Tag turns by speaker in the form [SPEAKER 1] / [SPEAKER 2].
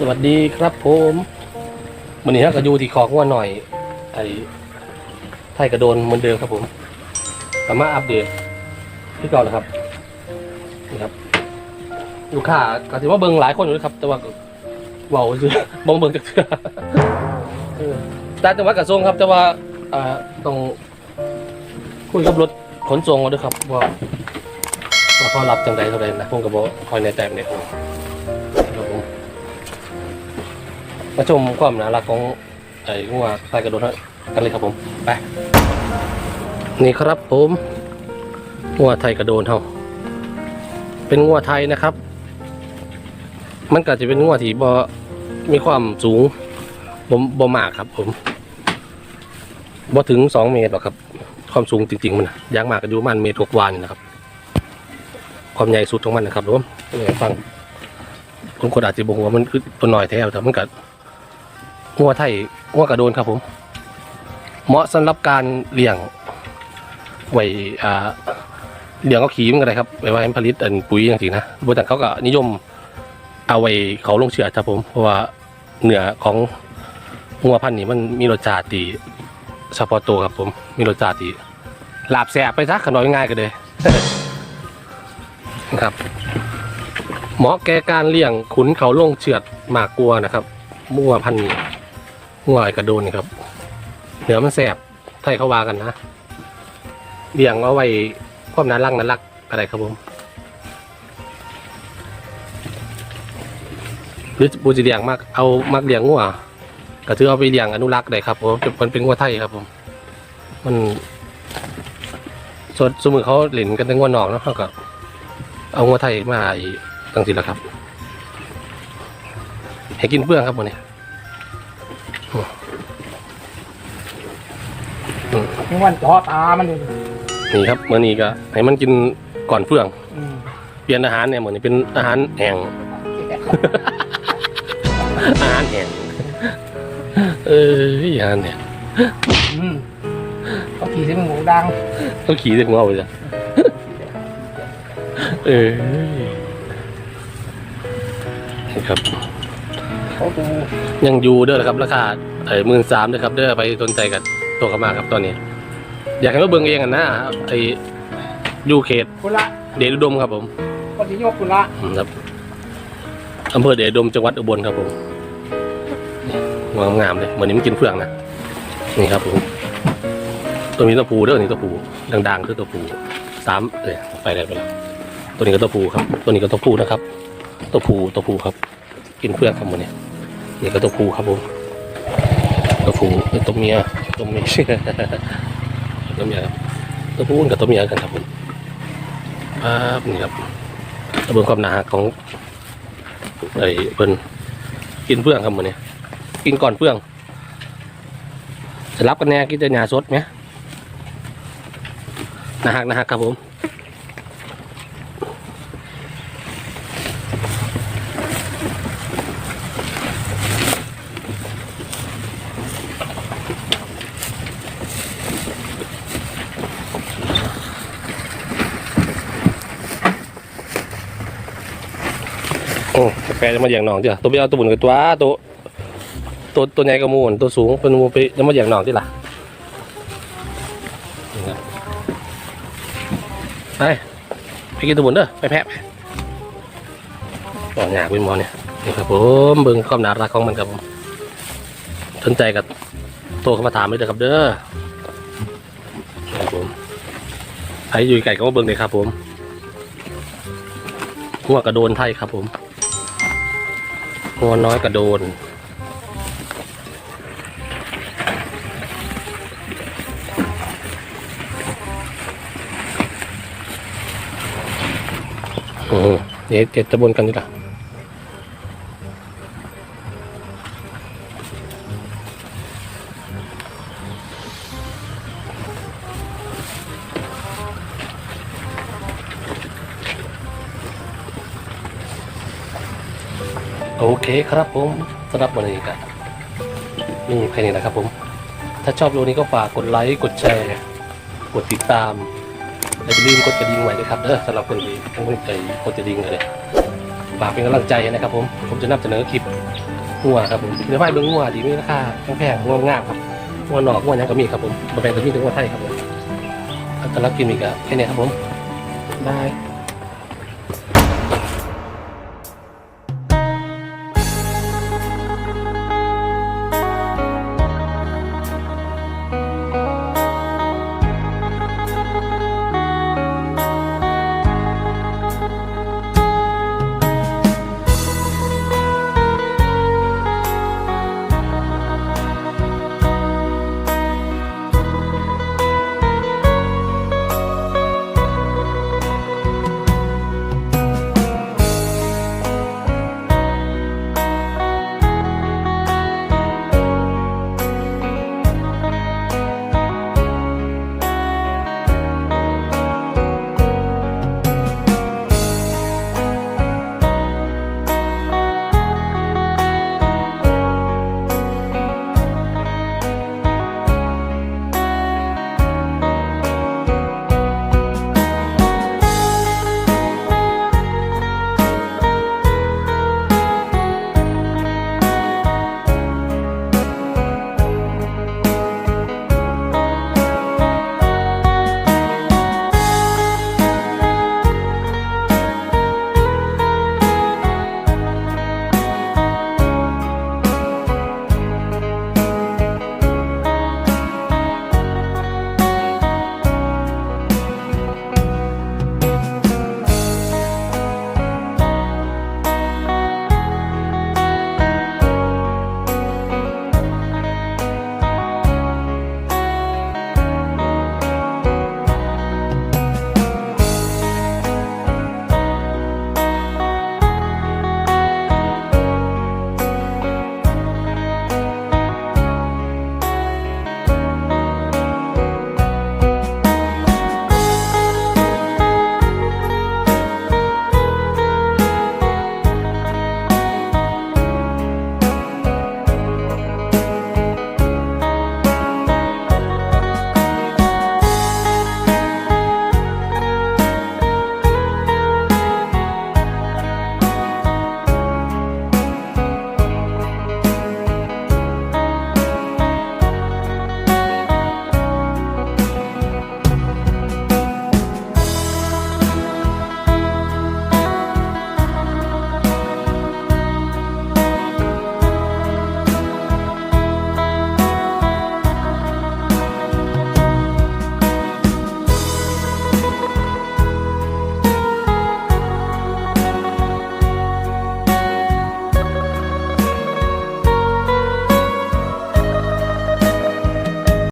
[SPEAKER 1] สวัสดีครับผมวันนี้ฮะก็อยู่ที่คอกว่าหน่อย ไอ้ไทยกระโดนเหมือนเดิมครับผมกลับมาอัปเดตที่เก่านะครับนี่ครับลูกค้าก็ถือว่าเบิ่งหลายคนอยู่นะครับ แต่ว่าเว้าคือบ่เบิ่งจักเทื่อเออแต่จังหวัดกระทรวงครับ แต่ว่าอ่าต้องคุยกับรถขนส่งเอาด้วยครับว่าว่าเขารับจังใดเท่าใดนะผมก็บ่คอยในแต่เนี่ยครับ มาชมความน่ารักของไอ้งัวไฟกระโดดกันเลยครับผมไปนี่ครับผมงัวไทยกระโดนเฮาเป็นงัวไทยนะครับ มันก็จะเป็นงัวที่บ่มีความสูงบ่บ่มากครับ ผมบ่ถึงสองเมตรหรอกครับ ความสูงจริงๆมันน่ะยางมากก็อยู่ประมันเมตรกว่านี่นะครับ ความใหญ่สุดของมันนะครับผมนี่ฟังผมคนอาจจะบอกว่ามันคือตัวหน้อยแท้แต่มันก็ งัวไทยงัวกระโดนครับผม เหมาะสำหรับการเลี้ยงไว้อ่าเลี้ยงเอาขี้มันก็ได้ครับไว้ให้ผลิตอันปุ๋ยอย่างสินะบริษัทเขาก็นิยมเอาไว้เขาลงเชือดครับผม เพราะว่าเนื้อของงัวพันธุ์นี้มันมีรสชาติดีเฉพาะตัวครับผม มีรสชาติดีลาบแสบไปซะขนอยง่ายกันเลยนะครับเหมาะแก่การเลี้ยงขุนเขาลงเชือดหมากกลัวนะครับมั่วพันธุ์ มั่วไอ้กระโดนนี่ครับเนื้อมันแสบไทยเขาวากันนะเลี้ยงเอาไว้ความน่ารักน่ารักอะไรครับผมหรือบูจะเลี้ยงมากเอามักเลี้ยงงัวก็ถือเอาไปเลี้ยงอนุรักษ์ได้ครับผมมันเป็นงัวไทยครับผม มันส่วนสมมติเขาเล่นกันในงัวนอกนะเขาก็เอางัวไทยมาไอ้ตั้งสิละครับให้กินเปลืองครับวันนี้
[SPEAKER 2] นี่วันจอตามันเลย
[SPEAKER 1] นี่ครับมื่อนี้ก็ให้มันกินก่อนเฟื่อง
[SPEAKER 2] อืม
[SPEAKER 1] เปลี่ยนอาหารเนี่ยเหมือนนี้เป็นอาหารแห้ง อาหารแห้งเอออาหารเนี่ย
[SPEAKER 2] อืมเขาขี่เส้นหมูดัง
[SPEAKER 1] ต้องขี่เด็กงอไปจ้ะเออนี่ครับ
[SPEAKER 2] เขาดู
[SPEAKER 1] ยังอยู่เด้อครับ ราคาไอ้หมื่นสามเด้อครับ เด้อไปสนใจกับตัวเขามาครับตอนนี้ อยากให้มาเบิ่งเองกันนะไอ้ยูเขต
[SPEAKER 2] คุณละ
[SPEAKER 1] เดชอุดมครับผม
[SPEAKER 2] คนที่ยกคุณละ
[SPEAKER 1] ครับอำเภอเดชอุดมจังหวัดอุบลครับผมงามงามๆเลยเหมือนนี้มันกินเฟืองนะนี่ครับผมตัวนี้ตัวผูเด้อนี่ตัวผูดังๆคือตัวผูสามเอ้ยไปได้ไปแล้วตัวนี้ก็ตัวผูครับ ตัวนี้ก็ตัวผูนะครับ ตัวผูตัวผูครับ กินเฟืองครับหมดเนี่ย นี่ก็ตัวผูครับผมตัวผู้ตัวเมียตัวเมียตัวเมียครับตัวผูกับตัวเมียกันครับผมครับนี่ครับกระบวนความหนาของไอ้เพิ่นกินเฟื่องครับมือนี้กินก่อนเฟื่องจะรับกันแน่กินแต่หญ้าสดไหมนะฮักนะฮักครับผมโอ้ แปลจะมาอย่างหนองจ้ะตัวไปเอาตัวบุญกับตัวตัวตัวตัวใหญ่กระมูนตัวสูงเป็นมูไปจะมาอย่างหนองที่ล่ะนี่ครับไปไปกินตัวบุญเด้อไปแพะไปต่อหยากเป็นมอเนี่ยนี่ครับผมเบิ่งความน่ารักของมันครับผมสนใจกับโทรเข้ามาถามเลยเด้อครับเด้อครับผมใครอยู่ไก่ก็มาเบิ่งเลยครับผมหัวกระโดนไทยครับผม งัวน้อยกระโดนโอ้โหเดี๋ยวเดี๋ยวจะบนกันดีกว่า โอเคครับผมสำหรับวันนี้กันนี่แค่นี้นะครับผม ถ้าชอบวิดีโอนี้ก็ฝากกดไลค์กดแชร์ กดติดตามและอย่าลืมกดกระดิ่งไว้ด้วยครับเด้อสำหรับคนที่กำลังใจกดกระดิ่งเลยฝากเป็นกำลังใจนะครับผมผมจะนำเสนอคลิปงัวครับผมเดี๋ยวไปเบิ่งงัวดีมีราคาแพงๆงัวงามครับงัวหนอกงัวยังก็มีครับผมบ่แม่นก็มีแต่งัวไทยครับผมอัตลักษณ์กินอีกอะแค่นี้ครับผมบาย